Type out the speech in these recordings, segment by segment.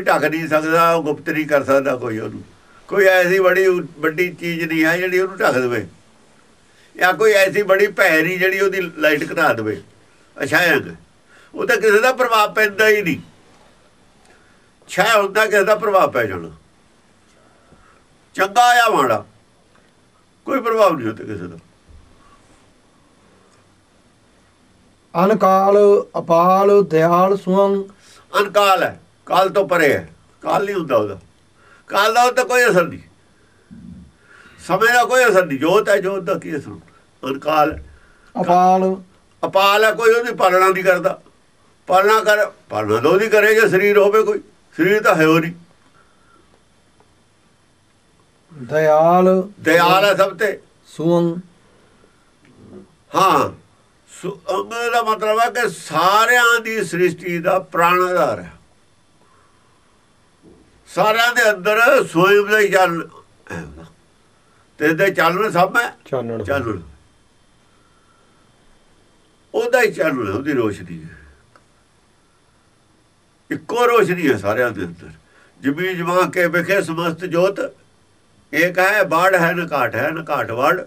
ਢੱਕ ਨਹੀਂ ਸਕਦਾ ਉਹ ਗੁਪਤ ਨਹੀਂ ਕਰ ਸਕਦਾ ਕੋਈ ਉਹਨੂੰ। ਕੋਈ ਐਸੀ ਬੜੀ ਵੱਡੀ ਚੀਜ਼ ਨਹੀਂ ਹੈ ਜਿਹੜੀ ਉਹਨੂੰ ਢੱਕ ਦੇਵੇ। ਜਾਂ ਕੋਈ ਐਸੀ ਬੜੀ ਭੈ ਨਹੀਂ ਜਿਹੜੀ ਉਹਦੀ ਲਾਈਟ ਘਟਾ ਦੇਵੇ। ਅਛਾਇਆਂ ਉਹ ਤਾਂ ਕਿਸੇ ਦਾ ਪ੍ਰਭਾਵ ਪੈਂਦਾ ਹੀ ਨਹੀਂ। ਛਾਇਆ ਹੁੰਦਾ ਕਿਸੇ ਦਾ ਪ੍ਰਭਾਵ ਪੈ ਜਾਣਾ। ਚੰਗਾ ਆ ਮਾੜਾ ਕੋਈ ਪ੍ਰਭਾਵ ਨਹੀਂ ਹੁੰਦਾ ਕਿਸੇ ਦਾ। ਅਨਕਾਲ ਅਪਾਲ ਦਿਆਲ ਸੁਅੰ ਅਨਕਾਲ ਹੈ। ਕਾਲ ਤੋਂ ਪਰੇ ਹੈ। ਕਾਲ ਨਹੀਂ ਹੁੰਦਾ ਉਹਦਾ। ਕਾਲ ਦਾ ਤਾਂ ਕੋਈ ਅਸਰ ਨਹੀਂ। ਸਮੇਂ ਦਾ ਕੋਈ ਅਸਰ ਨਹੀਂ। ਜੋਤ ਹੈ ਜੋਤ ਦਾ ਕੀ ਅਸਰ ਅਨਕਾਲ ਅਪਾਲ। ਅਪਾਲ ਹੈ ਕੋਈ ਉਹਦੀ ਪਾਲਣਾ ਨਹੀਂ ਕਰਦਾ। ਪਾਲਣਾ ਕਰ ਪਾਲਣਾ ਤਾਂ ਉਹਦੀ ਕਰੇ ਜੇ ਸਰੀਰ ਹੋਵੇ ਕੋਈ। ਸਰੀਰ ਤਾਂ ਹੈ ਉਹ ਨਹੀਂ ਦਿਆਲ। ਦਿਆਲ ਹੈ ਸਭ ਤੇ। ਸੁਅੰ ਹਾਂ। ਸੁ- ਅੰਗ ਦਾ ਮਤਲਬ ਹੈ ਕਿ ਸਾਰਿਆਂ ਦੀ ਸ੍ਰਿਸ਼ਟੀ ਦਾ ਪ੍ਰਾਣ ਆਧਾਰ ਹੈ। ਸਾਰਿਆਂ ਦੇ ਅੰਦਰ ਸੋਇਮ ਦਾ ਹੀ ਚੱਲ। ਤੇ ਇਹਦੇ ਚੱਲਣ ਸਭ ਹੈ ਚਾਨਣ। ਚਾਨਣ। ਉਹਦਾ ਹੀ ਚਾਨਣ ਉਹਦੀ ਰੋਸ਼ਨੀ ਹੈ। ਇੱਕੋ ਰੋਸ਼ਨੀ ਹੈ ਸਾਰਿਆਂ ਦੇ ਅੰਦਰ। ਜਮੀ ਜਮਾ ਕੇ ਵਿਖੇ ਸਮਸਤ ਜੋਤ ਇੱਕ ਹੈ ਬਾੜ ਹੈ ਨਾ ਘਾਟ ਹੈ ਨਾ ਘਾਟ ਵੜ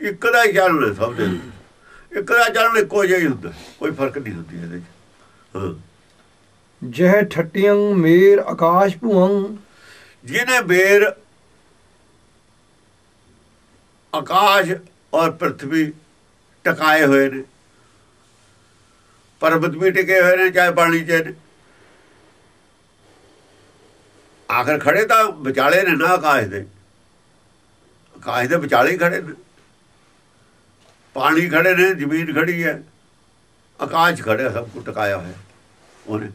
ਇੱਕ ਦਾ ਹੀ ਚਾਨਣ ਹੈ ਸਭ ਦੇ। ਇੱਕ ਦਾ ਚਾਨਣ ਇੱਕੋ ਜਿਹਾ ਹੀ ਹੁੰਦਾ ਕੋਈ ਫ਼ਰਕ ਨਹੀਂ ਹੁੰਦੀ ਇਹਦੇ 'ਚ। ਹਾਂ। ਜਹ ਠਟਿਯੰ ਮੇਰ ਆਕਾਸ਼ ਭੁਵੰ ਜਿਹਨੇ ਬੇਰ ਆਕਾਸ਼ ਔਰ ਪ੍ਰithvi ਟਕਾਏ ਹੋਏ ਨੇ, ਪਰਬਤ ਵੀ ਟਿਕੇ ਹੋਏ ਨੇ, ਚਾਹੇ ਪਾਣੀ 'ਚ ਨੇ। ਆਖਰ ਖੜੇ ਤਾਂ ਵਿਚਾਲੇ ਨੇ ਨਾ ਆਕਾਸ਼ ਦੇ। ਆਕਾਸ਼ ਦੇ ਵਿਚਾਲੇ ਹੀ ਖੜੇ ਨੇ। ਪਾਣੀ ਖੜੇ ਨੇ, ਜ਼ਮੀਨ ਖੜੀ ਹੈ। ਆਕਾਸ਼ ਖੜਿਆ ਸਭ ਕੁਝ ਟਕਾਇਆ ਹੋਇਆ ਉਹਨੇ।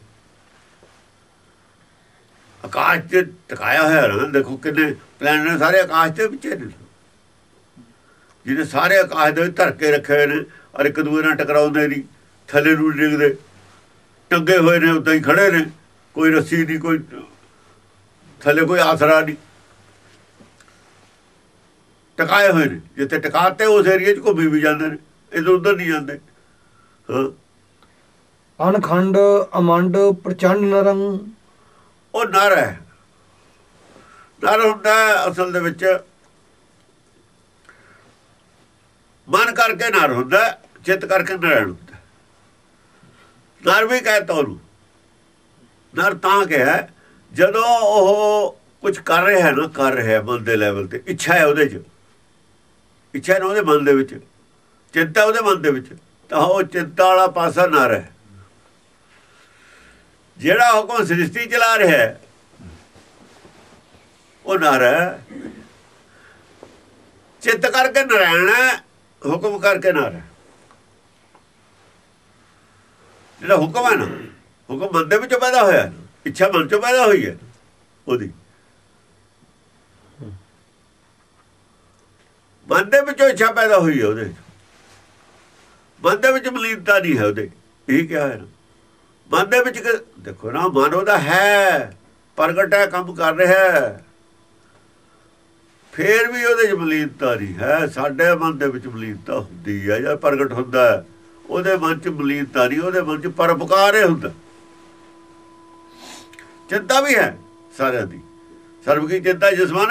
ਆਕਾਸ਼ ਤੇ ਟਕਾਇਆ ਹੋਇਆ ਨਾ ਦੇਖੋ ਕਿੰਨੇ ਪਲੈਨਟ ਸਾਰੇ ਆਕਾਸ਼ ਦੇ ਵਿੱਚ ਨੇ। ਜਿਹਨੇ ਸਾਰੇ ਆਕਾਸ਼ ਦੇ ਧਰ ਕੇ ਰੱਖੇ ਹੋਏ ਨੇ ਔਰ ਇੱਕ ਦੂਜੇ ਨਾਲ ਟਕਰਾਉਂਦੇ ਨਹੀਂ, ਥੱਲੇ ਨੂੰ ਡਿੱਗਦੇ। ਟੰਗੇ ਹੋਏ ਨੇ, ਉਦਾਂ ਹੀ ਖੜੇ ਨੇ, ਕੋਈ ਰੱਸੀ ਨਹੀਂ, ਕੋਈ ਥੱਲੇ ਕੋਈ ਆਸਰਾ ਨਹੀਂ। ਟਕਾਏ ਹੋਏ ਨੇ, ਜਿੱਥੇ ਟਿਕਾਤੇ ਉਸ ਏਰੀਏ 'ਚ ਘੁੰਮੀ ਵੀ ਜਾਂਦੇ ਨੇ, ਇਧਰ ਉਧਰ ਨਹੀਂ ਜਾਂਦੇ। ਹਾਂ। ਅਨਖੰਡ, ਅਮੰਡ, ਪ੍ਰਚੰਡ ਨਰੰ ਉਹ ਨਰ ਹੈ। ਨਰ ਹੁੰਦਾ ਅਸਲ ਦੇ ਵਿੱਚ। ਮਨ ਕਰਕੇ ਨਰ ਹੁੰਦਾ ਹੈ, ਚਿੱਤ ਕਰਕੇ ਨਰੈਣ ਹੁੰਦਾ ਨਰ ਵੀ ਕਹਿੰਦਾ ਉਹਨੂੰ। ਨਰ ਤਾਂ ਕਿਹਾ ਜਦੋਂ ਉਹ ਕੁਝ ਕਰ ਰਿਹਾ ਹੈ ਨਾ ਕਰ ਰਿਹਾ ਮਨ ਦੇ ਲੈਵਲ ਤੇ ਇੱਛਾ ਹੈ ਉਹਦੇ 'ਚ। ਇੱਛਾ ਹੈ ਨਾ ਉਹਦੇ ਮਨ ਦੇ ਵਿੱਚ। ਚਿੰਤਾ ਉਹਦੇ ਮਨ ਦੇ ਵਿੱਚ। ਤਾਂ ਉਹ ਚਿੰਤਾ ਵਾਲਾ ਪਾਸਾ ਨਰ ਹੈ। ਜਿਹੜਾ ਹੁਕਮ ਸ੍ਰਿਸ਼ਟੀ ਚਲਾ ਰਿਹਾ ਹੈ, ਉਹ ਨਰ ਹੈ। ਚਿੱਤ ਕਰਕੇ ਨਰਾਇਣ ਹੈ, ਹੁਕਮ ਕਰਕੇ ਨਰ ਹੈ। ਜਿਹੜਾ ਹੁਕਮ ਹੈ ਨਾ, ਹੁਕਮ ਮਨ ਦੇ ਵਿੱਚੋਂ ਪੈਦਾ ਹੋਇਆ ਇੱਛਾ ਮਨ ਚੋਂ ਪੈਦਾ ਹੋਈ ਹੈ ਉਹਦੀ। ਮਨ ਦੇ ਵਿੱਚੋਂ ਇੱਛਾ ਪੈਦਾ ਹੋਈ ਹੈ ਉਹਦੇ ਮਨ ਦੇ ਵਿੱਚ ਮਲੀਨਤਾ ਨਹੀਂ ਹੈ ਉਹਦੇ, ਇਹ ਕਿਹਾ ਹੈ ਨਾ। ਮਨ ਦੇ ਵਿੱਚ ਦੇਖੋ ਨਾ, ਮਨ ਉਹਦਾ ਹੈ, ਪ੍ਰਗਟ ਹੈ, ਕੰਮ ਕਰ ਰਿਹਾ ਹੈ। ਫੇਰ ਵੀ ਉਹਦੇ ਚ ਮਲੀਨਤਾ ਨਹੀਂ ਹੈ। ਸਾਡੇ ਮਨ ਦੇ ਵਿੱਚ ਮਲੀਨਤਾ ਹੁੰਦੀ ਹੈ, ਜਾਂ ਪ੍ਰਗਟ ਹੁੰਦਾ ਹੈ। ਉਹਦੇ ਮਨ ਚ ਮਲੀਨਤਾ ਨਹੀਂ, ਉਹਦੇ ਮਨ ਚ ਪਰਪਕਾਰ ਹੀ ਹੁੰਦਾ। ਚਿੰਤਾ ਵੀ ਹੈ ਸਾਰਿਆਂ ਦੀ। ਸਰਬ ਕੀ ਚਿੰਤਾ ਜਿਸਮਾਨ